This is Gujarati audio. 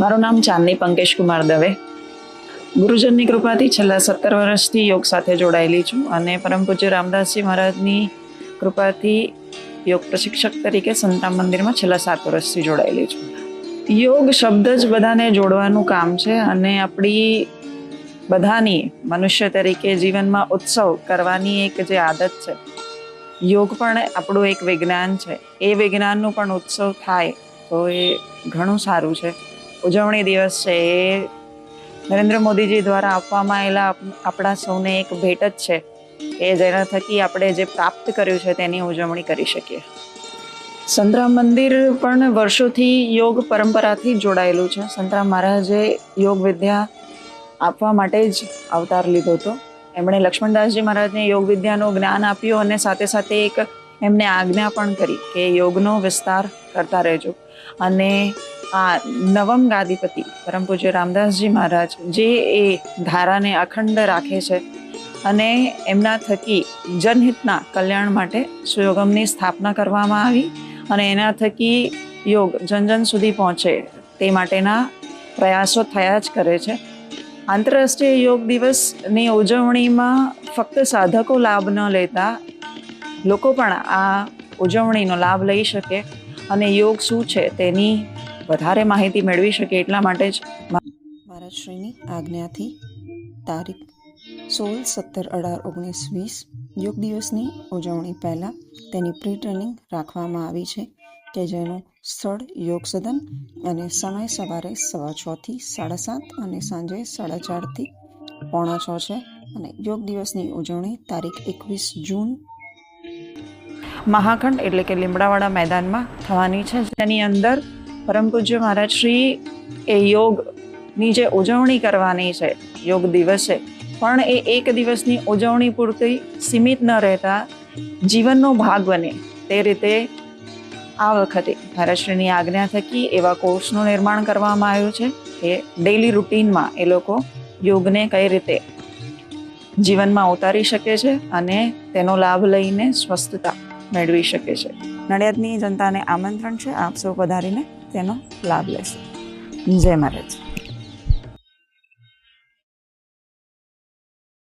મારું નામ ચાંદની પંકેશ કુમાર દવે. ગુરુજનની કૃપાથી છેલ્લા સત્તર વર્ષથી યોગ સાથે જોડાયેલી છું અને પરમ પૂજ્ય રામદાસજી મહારાજની કૃપાથી યોગ પ્રશિક્ષક તરીકે સંતામ મંદિરમાં છેલ્લા સાત વર્ષથી જોડાયેલી છું. યોગ શબ્દ જ બધાને જોડવાનું કામ છે અને આપણી બધાની મનુષ્ય તરીકે જીવનમાં ઉત્સવ કરવાની એક જે આદત છે, યોગ પણ આપણું એક વિજ્ઞાન છે. એ વિજ્ઞાનનું પણ ઉત્સવ થાય તો એ ઘણું સારું છે. ઉજવણી દિવસ છે એ નરેન્દ્ર મોદીજી દ્વારા આપવામાં આવેલા આપણા સૌને એક ભેટ જ છે કે જેના થકી આપણે જે પ્રાપ્ત કર્યું છે તેની ઉજવણી કરી શકીએ. સંતરામ મંદિર પણ વર્ષોથી યોગ પરંપરાથી જોડાયેલું છે. સંતરામ મહારાજે યોગ વિદ્યા આપવા માટે જ અવતાર લીધો હતો. એમણે લક્ષ્મણદાસજી મહારાજને યોગ વિદ્યાનું જ્ઞાન આપ્યું અને સાથે સાથે એક એમને આજ્ઞા પણ કરી કે યોગનો વિસ્તાર કરતા રહેજો. અને આ નવમ ગાદીપતિ પરમ પૂજ્ય રામદાસજી મહારાજ જે એ ધારાને અખંડ રાખે છે અને એમના થકી જનહિતના કલ્યાણ માટે સુયોગમની સ્થાપના કરવામાં આવી અને એના થકી યોગ જન જન સુધી પહોંચે તે માટેના પ્રયાસો થયા જ કરે છે. આંતરરાષ્ટ્રીય યોગ દિવસની ઉજવણીમાં ફક્ત સાધકો લાભ ન લેતા લોકો પણ આ ઉજવણીનો લાભ લઈ શકે અને યોગ શું છે તેની વધારે માહિતી મેળવી શકે એટલા માટે જ મહારાજશ્રીની આજ્ઞાથી તારીખ સોળ સત્તર અઢાર ઓગણીસ વીસ યોગ દિવસની ઉજવણી પહેલાં તેની પ્રી ટ્રેનિંગ રાખવામાં આવી છે કે જેનું સ્થળ યોગ સદન અને સમય સવારે સવા છથી સાડા સાત અને સાંજે સાડા ચારથી પોણા છ છે અને યોગ દિવસની ઉજવણી તારીખ એકવીસ જૂન મહાખંડ એટલે કે લીમડાવાડા મેદાનમાં થવાની છે. જેની અંદર પરમ પૂજ્ય મહારાજ શ્રી એ યોગની જે ઉજવણી કરવાની છે, યોગ દિવસે પણ એ એક દિવસની ઉજવણી પૂરતી સીમિત ન રહેતા જીવનનો ભાગ બને તે રીતે આ વખતે મહારાષ્ટ્રની આજ્ઞા થકી એવા કોર્સનું નિર્માણ કરવામાં આવ્યું છે કે ડેઈલી રૂટીનમાં એ લોકો યોગને કઈ રીતે જીવનમાં ઉતારી શકે છે અને તેનો લાભ લઈને સ્વસ્થતા મેળવી શકે છે. નડિયાદની જનતાને આમંત્રણ છે. આપ સૌ પધારીને તેનો લાભ લેશે. જય મહારાજ.